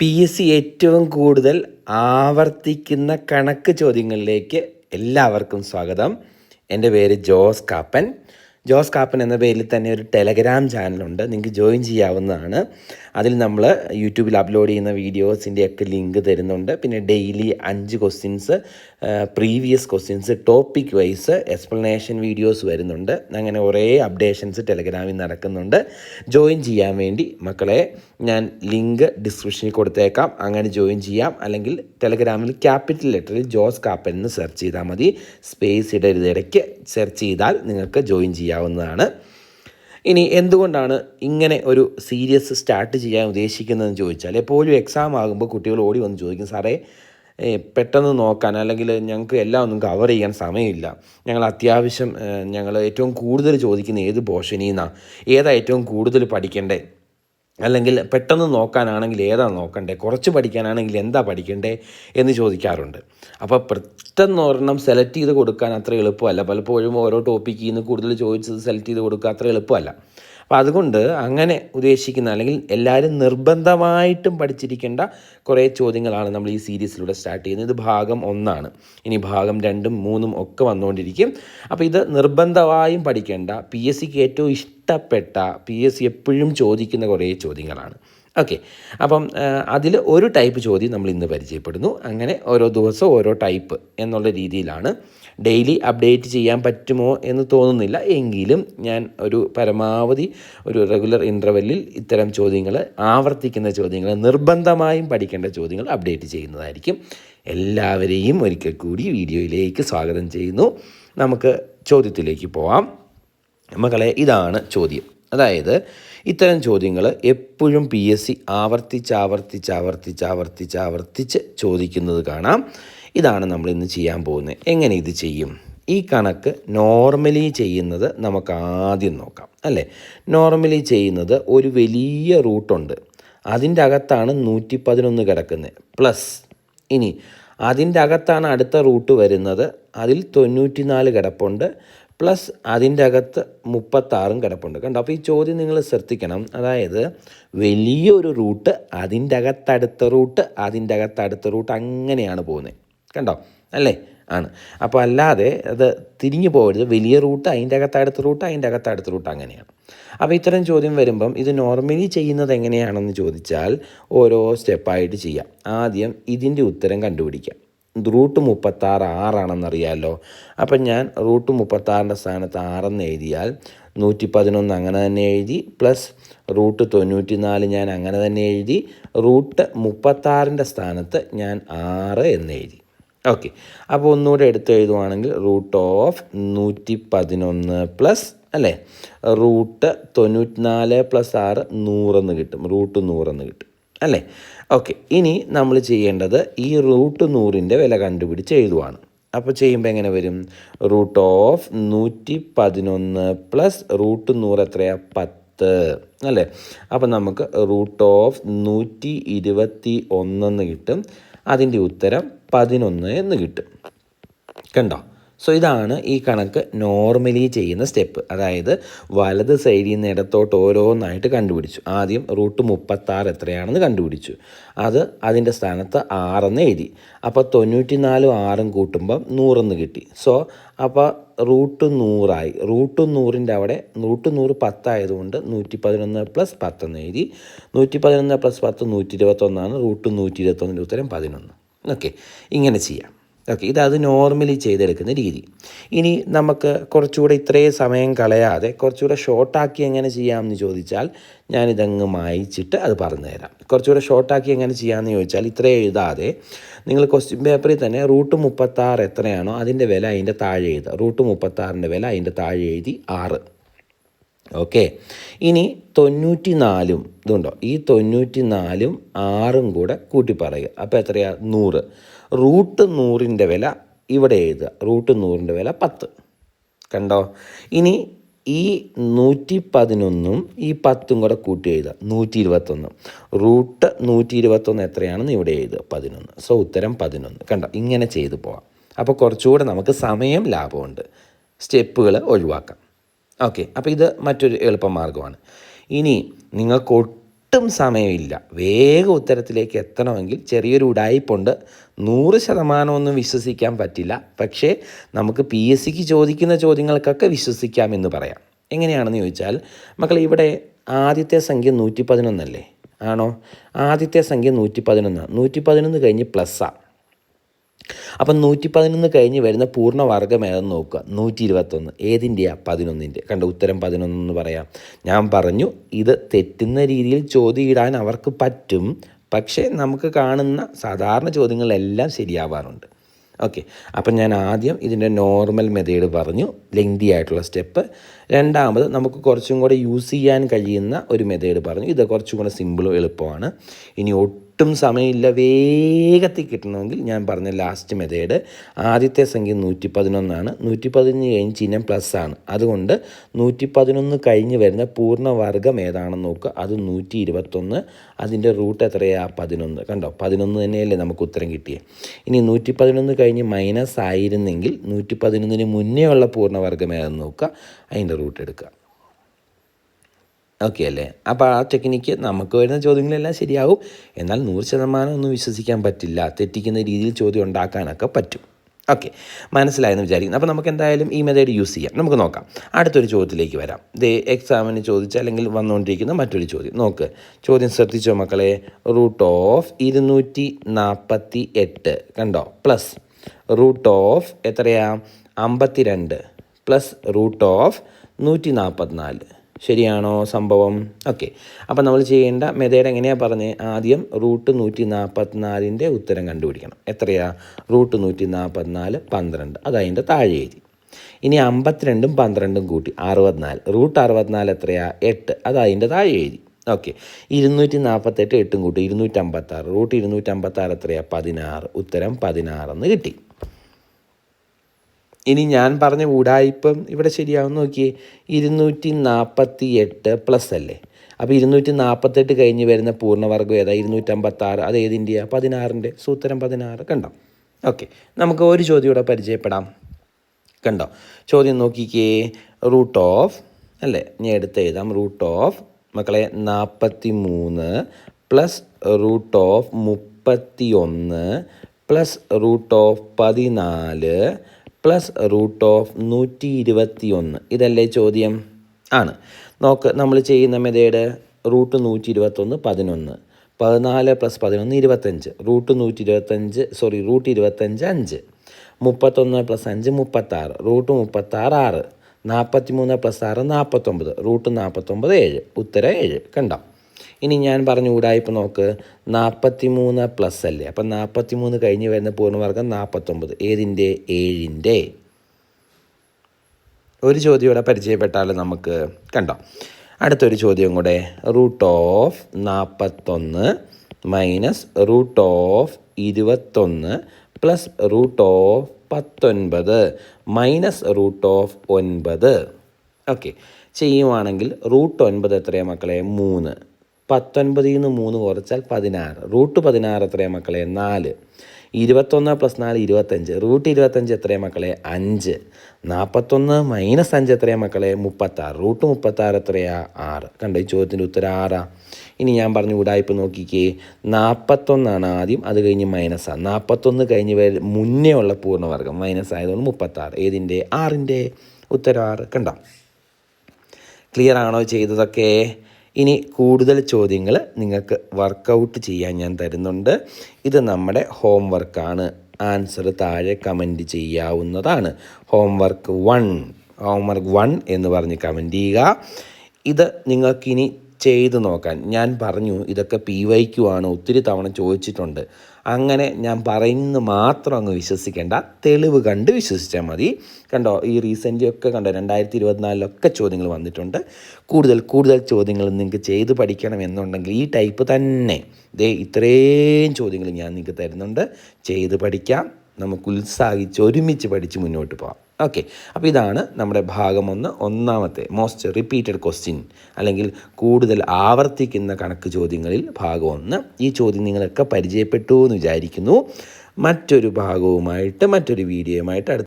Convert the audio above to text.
P S C ഏറ്റവും കൂടുതൽ ആവർത്തിക്കുന്ന കണക്ക് ചോദ്യങ്ങളിലേക്ക് എല്ലാവർക്കും സ്വാഗതം. എന്റെ പേര് ജോസ് കാപ്പൻ. ജോസ് കാപ്പൻ എന്ന പേരിൽ തന്നെ ഒരു ടെലഗ്രാം ചാനലുണ്ട് നിങ്ങൾക്ക് ജോയിൻ ചെയ്യാവുന്നതാണ്. അതിൽ നമ്മൾ യൂട്യൂബിൽ അപ്ലോഡ് ചെയ്യുന്ന വീഡിയോസിന്റെ ഒക്കെ ലിങ്ക് തരുന്നുണ്ട്. പിന്നെ ഡെയിലി അഞ്ച് questions previous questions topic wise explanation videos വരുന്നുണ്ട്. അങ്ങനെ കുറേ അപ്ഡേഷൻസ് ടെലഗ്രാമിൽ നടക്കുന്നുണ്ട്. ജോയിൻ ചെയ്യാൻ വേണ്ടി മക്കളെ ഞാൻ ലിങ്ക് ഡിസ്ക്രിപ്ഷനിൽ കൊടുത്തേക്കാം. അങ്ങനെ ജോയിൻ ചെയ്യാം. അല്ലെങ്കിൽ ടെലഗ്രാമിൽ ക്യാപിറ്റൽ ലെറ്ററിൽ ജോസ് കാപ്പൻ എന്ന് സെർച്ച് ചെയ്താൽ മതി. സ്പേസ് ഇടരുത്. ഇടയ്ക്ക് സെർച്ച് ചെയ്താൽ നിങ്ങൾക്ക് ജോയിൻ ചെയ്യാവുന്നതാണ്. ഇനി എന്തുകൊണ്ടാണ് ഇങ്ങനെ ഒരു സീരിയസ് സ്റ്റാർട്ട് ചെയ്യാൻ ഉദ്ദേശിക്കുന്നതെന്ന് ചോദിച്ചാൽ എപ്പോഴും എക്സാം ആകുമ്പോൾ കുട്ടികൾ ഓടി വന്ന് ചോദിക്കും സാറേ പെട്ടെന്ന് നോക്കാൻ അല്ലെങ്കിൽ ഞങ്ങൾക്ക് എല്ലാം ഒന്നും കവർ ചെയ്യാൻ സമയമില്ല. ഞങ്ങൾ അത്യാവശ്യം ഞങ്ങൾ ഏറ്റവും കൂടുതൽ ചോദിക്കുന്ന ഏത് പോർഷനിൽ നിന്നാണ് ഏതാ ഏറ്റവും കൂടുതൽ പഠിക്കേണ്ടേ? അല്ലെങ്കിൽ പെട്ടെന്ന് നോക്കാനാണെങ്കിൽ ഏതാ നോക്കണ്ടേ? കുറച്ച് പഠിക്കാനാണെങ്കിൽ എന്താ പഠിക്കണ്ടേ? എന്ന് ചോദിക്കാറുണ്ട്. അപ്പോൾ പെട്ടെന്ന് ഒരെണ്ണം സെലക്ട് ചെയ്ത് കൊടുക്കാൻ അത്ര എളുപ്പമല്ല. പലപ്പോഴും ഓരോ ടോപ്പിക്കിൽ നിന്ന് കൂടുതൽ ചോദിച്ചത് സെലക്ട് ചെയ്ത് കൊടുക്കുക അത്ര എളുപ്പമല്ല. അപ്പോൾ അതുകൊണ്ട് അങ്ങനെ ഉദ്ദേശിക്കുന്ന അല്ലെങ്കിൽ എല്ലാവരും നിർബന്ധമായിട്ടും പഠിച്ചിരിക്കേണ്ട കുറേ ചോദ്യങ്ങളാണ് നമ്മൾ ഈ സീരീസിലൂടെ സ്റ്റാർട്ട് ചെയ്യുന്നത്. ഇത് ഭാഗം ഒന്നാണ്. ഇനി ഭാഗം രണ്ടും മൂന്നും ഒക്കെ വന്നുകൊണ്ടിരിക്കും. അപ്പോൾ ഇത് നിർബന്ധമായും പഠിക്കേണ്ട പി എസ് സിക്ക് ഏറ്റവും ഇഷ്ടപ്പെട്ട പി എസ് സി എപ്പോഴും ചോദിക്കുന്ന കുറേ ചോദ്യങ്ങളാണ്. ഓക്കെ. അപ്പം അതിൽ ഒരു ടൈപ്പ് ചോദ്യം നമ്മൾ ഇന്ന് പരിചയപ്പെടുന്നു. അങ്ങനെ ഓരോ ദിവസവും ഓരോ ടൈപ്പ് എന്നുള്ള രീതിയിലാണ്. ഡെയിലി അപ്ഡേറ്റ് ചെയ്യാൻ പറ്റുമോ എന്ന് തോന്നുന്നില്ല. എങ്കിലും ഞാൻ ഒരു പരമാവധി ഒരു റെഗുലർ ഇന്റർവെല്ലിൽ ഇത്തരം ചോദ്യങ്ങൾ ആവർത്തിക്കുന്ന ചോദ്യങ്ങൾ നിർബന്ധമായും പഠിക്കേണ്ട ചോദ്യങ്ങൾ അപ്ഡേറ്റ് ചെയ്യുന്നതായിരിക്കും. എല്ലാവരെയും ഒരിക്കൽ കൂടി വീഡിയോയിലേക്ക് സ്വാഗതം ചെയ്യുന്നു. നമുക്ക് ചോദ്യത്തിലേക്ക് പോവാം. മക്കളെ ഇതാണ് ചോദ്യം. അതായത് ഇത്തരം ചോദ്യങ്ങൾ എപ്പോഴും പി എസ് സി ആവർത്തിച്ച് ആവർത്തിച്ച് ആവർത്തിച്ച് ആവർത്തിച്ച് ആവർത്തിച്ച് ചോദിക്കുന്നത് കാണാം. ഇതാണ് നമ്മൾ ഇന്ന് ചെയ്യാൻ പോകുന്നത്. എങ്ങനെ ഇത് ചെയ്യും? ഈ കണക്ക് നോർമലി ചെയ്യുന്നത് നമുക്ക് ആദ്യം നോക്കാം അല്ലേ? നോർമലി ചെയ്യുന്നത് ഒരു വലിയ റൂട്ടുണ്ട് അതിന്റെ അകത്താണ് നൂറ്റി പതിനൊന്ന് കിടക്കുന്നത്. പ്ലസ് ഇനി അതിന്റെ അകത്താണ് അടുത്ത റൂട്ട് വരുന്നത്. അതിൽ തൊണ്ണൂറ്റി നാല് കിടപ്പുണ്ട്. പ്ലസ് അതിന്റെ അകത്ത് മുപ്പത്താറും കിടപ്പുണ്ട്. കണ്ടോ? അപ്പോൾ ഈ ചോദ്യം നിങ്ങൾ ശ്രദ്ധിക്കണം. അതായത് വലിയൊരു റൂട്ട് അതിന്റെ അകത്തടുത്ത റൂട്ട് അതിന്റെ അകത്തടുത്ത റൂട്ട് അങ്ങനെയാണ് പോകുന്നത്. കണ്ടോ? അല്ലേ? ആണ്. അപ്പോൾ അല്ലാതെ അത് തിരിഞ്ഞു പോകരുത്. വലിയ റൂട്ട് അതിന്റെ അകത്ത് അടുത്ത റൂട്ട് അതിന്റെ അകത്ത് അടുത്ത റൂട്ട് അങ്ങനെയാണ്. അപ്പോൾ ഇത്തരം ചോദ്യം വരുമ്പം ഇത് നോർമലി ചെയ്യുന്നത് എങ്ങനെയാണെന്ന് ചോദിച്ചാൽ ഓരോ സ്റ്റെപ്പായിട്ട് ചെയ്യാം. ആദ്യം ഇതിന്റെ ഉത്തരം കണ്ടുപിടിക്കാം. റൂട്ട് മുപ്പത്താറ് ആറാണെന്നറിയാമല്ലോ അപ്പം ഞാൻ റൂട്ട് മുപ്പത്താറിന്റെ സ്ഥാനത്ത് ആറെന്ന് എഴുതിയാൽ നൂറ്റി പതിനൊന്ന് അങ്ങനെ തന്നെ എഴുതി പ്ലസ് റൂട്ട് തൊണ്ണൂറ്റി നാല് ഞാൻ അങ്ങനെ തന്നെ എഴുതി റൂട്ട് മുപ്പത്താറിന്റെ സ്ഥാനത്ത് ഞാൻ ആറ് എന്ന് എഴുതി. ഓക്കെ അപ്പോൾ ഒന്നുകൂടെ എടുത്ത് എഴുതുവാണെങ്കിൽ റൂട്ട് ഓഫ് നൂറ്റി പതിനൊന്ന് പ്ലസ് അല്ലേ? റൂട്ട് തൊണ്ണൂറ്റി നാല് പ്ലസ് ആറ് നൂറെന്ന് കിട്ടും. റൂട്ട് നൂറെന്ന് കിട്ടും. അല്ലേ? ഓക്കെ ഇനി നമ്മൾ ചെയ്യേണ്ടത് ഈ റൂട്ട് നൂറിന്റെ വില കണ്ടുപിടിച്ച് എഴുതുവാണ്. അപ്പോൾ ചെയ്യുമ്പോൾ എങ്ങനെ വരും? റൂട്ട് ഓഫ് നൂറ്റി പതിനൊന്ന് പ്ലസ് റൂട്ട് നൂറ് എത്രയാണ് പത്ത്. അല്ലേ? അപ്പം നമുക്ക് റൂട്ട് ഓഫ് നൂറ്റി ഇരുപത്തി ഒന്നെന്ന് കിട്ടും. അതിന്റെ ഉത്തരം പതിനൊന്ന് എന്ന് കിട്ടും. കണ്ടോ? സോ ഇതാണ് ഈ കണക്ക് നോർമലി ചെയ്യുന്ന സ്റ്റെപ്പ് അതായത് വലത് സൈഡിൽ നിന്ന് ഇടത്തോട്ട് ഓരോന്നായിട്ട് കണ്ടുപിടിച്ചു. ആദ്യം റൂട്ട് മുപ്പത്താറ് എത്രയാണെന്ന് കണ്ടുപിടിച്ചു. അത് അതിന്റെ സ്ഥാനത്ത് ആറെന്ന് എഴുതി. അപ്പോൾ തൊണ്ണൂറ്റി നാലും ആറും കൂട്ടുമ്പം നൂറെന്ന് കിട്ടി. സോ അപ്പോൾ റൂട്ട് നൂറായി. റൂട്ട് നൂറിന്റെ അവിടെ റൂട്ട് നൂറ് പത്തായതുകൊണ്ട് നൂറ്റി പതിനൊന്ന് പ്ലസ് പത്തെന്ന് എഴുതി. നൂറ്റി പതിനൊന്ന് പ്ലസ് പത്ത് നൂറ്റി ഇരുപത്തൊന്നാണ് റൂട്ട് നൂറ്റി ഇരുപത്തൊന്നിന്റെ ഉത്തരം പതിനൊന്ന്. ഓക്കെ ഇങ്ങനെ ചെയ്യാം. ഓക്കെ ഇതത് നോർമലി ചെയ്തെടുക്കുന്ന രീതി. ഇനി നമുക്ക് കുറച്ചുകൂടെ ഇത്രയും സമയം കളയാതെ കുറച്ചുകൂടെ ഷോർട്ടാക്കി എങ്ങനെ ചെയ്യാമെന്ന് ചോദിച്ചാൽ ഞാനിതങ്ങ് മായിച്ചിട്ട് അത് പറഞ്ഞു തരാം കുറച്ചുകൂടെ ഷോർട്ടാക്കി എങ്ങനെ ചെയ്യാമെന്ന് ചോദിച്ചാൽ ഇത്രയും എഴുതാതെ നിങ്ങൾ ക്വസ്റ്റ്യൻ പേപ്പറിൽ തന്നെ റൂട്ട് മുപ്പത്താറ് എത്രയാണോ അതിന്റെ വില അതിന്റെ താഴെ എഴുതുക. റൂട്ട് മുപ്പത്താറിന്റെ വില അതിന്റെ താഴെ എഴുതി ആറ്. ഓക്കെ ഇനി തൊണ്ണൂറ്റി നാലും ഇതുണ്ടോ? ഈ തൊണ്ണൂറ്റി നാലും ആറും കൂടെ കൂട്ടി പറയുക അപ്പോൾ എത്രയാ? നൂറ്. റൂട്ട് നൂറിന്റെ വില ഇവിടെ എഴുതുക. റൂട്ട് നൂറിന്റെ വില പത്ത്. കണ്ടോ? ഇനി ഈ നൂറ്റി പതിനൊന്നും ഈ പത്തും കൂടെ കൂട്ടി എഴുതുക. നൂറ്റി ഇരുപത്തൊന്ന് റൂട്ട് നൂറ്റി ഇരുപത്തൊന്ന് എത്രയാണെന്ന് ഇവിടെ എഴുതുക. പതിനൊന്ന്. സോ ഉത്തരം പതിനൊന്ന്. കണ്ടോ? ഇങ്ങനെ ചെയ്തു പോവാം. അപ്പോൾ കുറച്ചുകൂടെ നമുക്ക് സമയം ലാഭമുണ്ട്. സ്റ്റെപ്പുകൾ ഒഴിവാക്കാം. ഓക്കെ അപ്പോൾ ഇത് മറ്റൊരു എളുപ്പമാർഗമാണ് ഇനി നിങ്ങൾക്ക് ഒട്ടും സമയമില്ല. വേഗം ഉത്തരത്തിലേക്ക് എത്തണമെങ്കിൽ ചെറിയൊരു ഉടായ്പുണ്ട് നൂറ് ശതമാനമൊന്നും വിശ്വസിക്കാൻ പറ്റില്ല. പക്ഷേ നമുക്ക് പി എസ് സിക്ക് ചോദിക്കുന്ന ചോദ്യങ്ങൾക്കൊക്കെ വിശ്വസിക്കാമെന്ന് പറയാം. എങ്ങനെയാണെന്ന് ചോദിച്ചാൽ മക്കൾ ഇവിടെ ആദ്യത്തെ സംഖ്യ നൂറ്റി പതിനൊന്നല്ലേ ആണോ? ആദ്യത്തെ സംഖ്യ നൂറ്റി പതിനൊന്ന് നൂറ്റി പതിനൊന്ന് കഴിഞ്ഞ് പ്ലസ്സാണ് അപ്പം നൂറ്റി പതിനൊന്ന് കഴിഞ്ഞ് വരുന്ന പൂർണവർഗം ഏതെന്ന് നോക്കുക. നൂറ്റി ഇരുപത്തൊന്ന് ഏതിന്റെയാണ് പതിനൊന്നിന്റെ? കണ്ട ഉത്തരം പതിനൊന്നെന്ന് പറയാം. ഞാൻ പറഞ്ഞു ഇത് തെറ്റുന്ന രീതിയിൽ ചോദ്യം ഇടാൻ അവർക്ക് പറ്റും. പക്ഷേ നമുക്ക് കാണുന്ന സാധാരണ ചോദ്യങ്ങളെല്ലാം ശരിയാവാറുണ്ട്. ഓക്കെ. അപ്പം ഞാൻ ആദ്യം ഇതിന്റെ നോർമൽ മെത്തേഡ് പറഞ്ഞു. ലെങ്തി ആയിട്ടുള്ള സ്റ്റെപ്പ് രണ്ടാമത് നമുക്ക് കുറച്ചും കൂടെ യൂസ് ചെയ്യാൻ കഴിയുന്ന ഒരു മെത്തേഡ് പറഞ്ഞു. ഇത് കുറച്ചും കൂടെ സിമ്പിളും എളുപ്പമാണ്. ഇനി ഒട്ടും സമയമില്ല. വേഗത്തിൽ കിട്ടണമെങ്കിൽ ഞാൻ പറഞ്ഞ ലാസ്റ്റ് മെതേഡ് ആദ്യത്തെ സംഖ്യ നൂറ്റി പതിനൊന്നാണ് നൂറ്റി പതിനൊന്ന് കഴിഞ്ഞ് ചിഹ്നം പ്ലസ് ആണ്. അതുകൊണ്ട് നൂറ്റി പതിനൊന്ന് കഴിഞ്ഞ് വരുന്ന പൂർണവർഗം ഏതാണെന്ന് നോക്കുക. അത് നൂറ്റി ഇരുപത്തൊന്ന് അതിന്റെ റൂട്ട് എത്രയാണ് പതിനൊന്ന്. കണ്ടോ? പതിനൊന്ന് തന്നെയല്ലേ നമുക്ക് ഉത്തരം കിട്ടിയേ. ഇനി നൂറ്റി പതിനൊന്ന് കഴിഞ്ഞ് മൈനസ് ആയിരുന്നെങ്കിൽ നൂറ്റി പതിനൊന്നിന് മുന്നേ ഉള്ള പൂർണവർഗം ഏതെന്ന് നോക്കുക. അതിന്റെ റൂട്ട് എടുക്കുക. ഓക്കെ അല്ലേ അപ്പോൾ ആ ടെക്നിക്ക് നമുക്ക് വരുന്ന ചോദ്യങ്ങളെല്ലാം ശരിയാവും. എന്നാൽ നൂറ് ശതമാനം ഒന്നും വിശ്വസിക്കാൻ പറ്റില്ല. തെറ്റിക്കുന്ന രീതിയിൽ ചോദ്യം ഉണ്ടാക്കാനൊക്കെ പറ്റും. ഓക്കെ. മനസ്സിലായെന്ന് വിചാരിക്കുന്നു. അപ്പോൾ നമുക്ക് എന്തായാലും ഈ മെത്തേഡ് യൂസ് ചെയ്യാം. നമുക്ക് നോക്കാം. അടുത്തൊരു ചോദ്യത്തിലേക്ക് വരാം. ദേ എക്സാമിന് ചോദിച്ച അല്ലെങ്കിൽ വന്നുകൊണ്ടിരിക്കുന്ന മറ്റൊരു ചോദ്യം. നോക്ക്. ചോദ്യം ശ്രദ്ധിച്ചോ മക്കളെ? റൂട്ട് ഓഫ് ഇരുന്നൂറ്റി നാൽപ്പത്തി എട്ട് കണ്ടോ? പ്ലസ് റൂട്ട് ഓഫ് എത്രയാ? അമ്പത്തി രണ്ട് പ്ലസ് റൂട്ട് ഓഫ് നൂറ്റി നാൽപ്പത്തിനാല് ശരിയാണോ സംഭവം? ഓക്കെ. അപ്പം നമ്മൾ ചെയ്യേണ്ട മെതേഡ് എങ്ങനെയാണ് പറഞ്ഞത് ആദ്യം റൂട്ട് നൂറ്റി നാൽപ്പത്തിനാലിന്റെ ഉത്തരം കണ്ടുപിടിക്കണം. എത്രയാ? റൂട്ട് നൂറ്റി നാൽപ്പത്തിനാല് പന്ത്രണ്ട്. അത് അതിന്റെ താഴെ എഴുതി. ഇനി അമ്പത്തിരണ്ടും പന്ത്രണ്ടും കൂട്ടി അറുപത്തിനാല്. റൂട്ട് അറുപത്തിനാല് എത്രയാ? എട്ട്. അത് അതിന്റെ താഴെ എഴുതി. ഓക്കെ. ഇരുന്നൂറ്റി നാൽപ്പത്തെട്ട് എട്ടും കൂട്ടി ഇരുന്നൂറ്റമ്പത്താറ്. റൂട്ട് ഇരുന്നൂറ്റമ്പത്താറ് എത്രയാ? പതിനാറ്. ഉത്തരം പതിനാറെന്ന് കിട്ടി. ഇനി ഞാൻ പറഞ്ഞ കൂടായ്പം ഇവിടെ ശരിയാവും നോക്കിയേ. ഇരുന്നൂറ്റി നാൽപ്പത്തി എട്ട് പ്ലസ് അല്ലേ? അപ്പോൾ ഇരുന്നൂറ്റി നാൽപ്പത്തെട്ട് കഴിഞ്ഞ് വരുന്ന പൂർണവർഗം ഏതാ? ഇരുന്നൂറ്റമ്പത്താറ്. അത് ഏതിന്റെയാണ് പതിനാറിന്റെ സൂത്രം പതിനാറ്. കണ്ടോ? ഓക്കെ. നമുക്ക് ഒരു ചോദ്യം ഇവിടെ പരിചയപ്പെടാം. കണ്ടോ? ചോദ്യം നോക്കിക്കേ. റൂട്ട് ഓഫ് അല്ലേ? ഞാൻ എടുത്ത് എഴുതാം. റൂട്ട് ഓഫ് മക്കളെ നാൽപ്പത്തി മൂന്ന് പ്ലസ് റൂട്ട് ഓഫ് മുപ്പത്തി ഒന്ന് പ്ലസ് റൂട്ട് ഓഫ് പതിനാല് പ്ലസ് റൂട്ട് ഓഫ് നൂറ്റി ഇരുപത്തി ഒന്ന് ഇതല്ലേ ചോദ്യം? ആണ്. നോക്ക് നമ്മൾ ചെയ്യുന്ന മെതേഡ് റൂട്ട് നൂറ്റി ഇരുപത്തൊന്ന് പതിനൊന്ന്. പതിനാല് പ്ലസ് പതിനൊന്ന് ഇരുപത്തഞ്ച്. റൂട്ട് നൂറ്റി ഇരുപത്തഞ്ച് സോറി റൂട്ട് ഇരുപത്തഞ്ച് അഞ്ച്. മുപ്പത്തൊന്ന് പ്ലസ് അഞ്ച് മുപ്പത്താറ്. റൂട്ട് മുപ്പത്താറ് ആറ്. നാൽപ്പത്തി മൂന്ന് പ്ലസ് ആറ് നാൽപ്പത്തൊമ്പത് റൂട്ട് നാൽപ്പത്തൊമ്പത് ഏഴ്. ഉത്തരം ഏഴ്. കണ്ടോ? ഇനി ഞാൻ പറഞ്ഞു കൂടായിപ്പോൾ നോക്ക്. നാൽപ്പത്തി മൂന്ന് പ്ലസ് അല്ലേ? അപ്പം നാൽപ്പത്തി മൂന്ന് കഴിഞ്ഞ് വരുന്ന പൂർണവർഗം നാൽപ്പത്തൊമ്പത് ഏതിന്റെ? ഏഴിന്റെ. ഒരു ചോദ്യം ഇവിടെ പരിചയപ്പെട്ടാൽ നമുക്ക് കണ്ടോ. അടുത്തൊരു ചോദ്യം കൂടെ. റൂട്ട് ഓഫ് നാൽപ്പത്തൊന്ന് മൈനസ് റൂട്ട് ഓഫ് ഇരുപത്തൊന്ന് പ്ലസ് റൂട്ട് ഓഫ് പത്തൊൻപത് മൈനസ് റൂട്ട് ഓഫ് ഒൻപത്. ഓക്കെ. ചെയ്യുവാണെങ്കിൽ റൂട്ട് ഒൻപത് എത്രയാണ് മക്കളെ? മൂന്ന്. പത്തൊൻപതിൽ നിന്ന് മൂന്ന് കുറച്ചാൽ പതിനാറ്. റൂട്ട് പതിനാറ് എത്രയാണ് മക്കളെ? നാല്. ഇരുപത്തൊന്ന് പ്ലസ് നാല് ഇരുപത്തഞ്ച്. റൂട്ട് ഇരുപത്തഞ്ച് എത്രയാണ് മക്കളെ? അഞ്ച്. നാൽപ്പത്തൊന്ന് മൈനസ് അഞ്ച് എത്രയാണ് മക്കളെ? മുപ്പത്താറ്. റൂട്ട് മുപ്പത്താറ് എത്രയാണ് ആറ്. കണ്ടോ ഈ ചോദ്യത്തിന്റെ ഉത്തരം ആറാ. ഇനി ഞാൻ പറഞ്ഞു ഉടായ്പ നോക്കിക്കേ. നാൽപ്പത്തൊന്നാണ് ആദ്യം അത് കഴിഞ്ഞ് മൈനസാണ് നാൽപ്പത്തൊന്ന് കഴിഞ്ഞ് വരെ മുന്നേ ഉള്ള പൂർണവർഗം മൈനസ് ആയതുകൊണ്ട് മുപ്പത്താറ്. ഏതിന്റെ ആറിന്റെ ഉത്തരം ആറ്. കണ്ടോ? ക്ലിയർ ആണോ ചെയ്തതൊക്കെ? ഇനി കൂടുതൽ ചോദ്യങ്ങൾ നിങ്ങൾക്ക് വർക്കൗട്ട് ചെയ്യാൻ ഞാൻ തരുന്നുണ്ട്. ഇത് നമ്മുടെ ഹോം വർക്കാണ് ആൻസർ താഴെ കമന്റ് ചെയ്യാവുന്നതാണ്. Homework one homework one എന്ന് പറഞ്ഞ് കമന്റ് ചെയ്യുക. ഇത് നിങ്ങൾക്കിനി ചെയ്ത് നോക്കാൻ. ഞാൻ പറഞ്ഞു ഇതൊക്കെ പി വൈക്കു ആണ് ഒത്തിരി തവണ ചോദിച്ചിട്ടുണ്ട്. അങ്ങനെ ഞാൻ പറയുന്നത് മാത്രം അങ്ങ് വിശ്വസിക്കേണ്ട. തെളിവ് കണ്ട് വിശ്വസിച്ചാൽ മതി. കണ്ടോ ഈ റീസെന്റ് ഒക്കെ കണ്ടോ രണ്ടായിരത്തി ഇരുപത്തിനാലിലൊക്കെ ചോദ്യങ്ങൾ വന്നിട്ടുണ്ട്. കൂടുതൽ കൂടുതൽ ചോദ്യങ്ങൾ നിങ്ങൾക്ക് ചെയ്ത് പഠിക്കണം എന്നുണ്ടെങ്കിൽ ഈ ടൈപ്പ് തന്നെ. ദേ ഇത്രയും ചോദ്യങ്ങൾ ഞാൻ നിങ്ങൾക്ക് തരുന്നുണ്ട്. ചെയ്ത് പഠിക്കാം. നമുക്ക് ഉത്സാഹിച്ച് ഒരുമിച്ച് പഠിച്ച് മുന്നോട്ട് പോകാം ഓക്കെ അപ്പോൾ ഇതാണ് നമ്മുടെ ഭാഗം ഒന്ന് ഒന്നാമത്തെ മോസ്റ്റ് റിപ്പീറ്റഡ് ക്വസ്റ്റ്യൻ അല്ലെങ്കിൽ കൂടുതൽ ആവർത്തിക്കുന്ന കണക്ക് ചോദ്യങ്ങളിൽ ഭാഗം ഒന്ന്. ഈ ചോദ്യം നിങ്ങളൊക്കെ പരിചയപ്പെട്ടു എന്ന് വിചാരിക്കുന്നു. മറ്റൊരു ഭാഗവുമായിട്ട് മറ്റൊരു വീഡിയോയുമായിട്ട്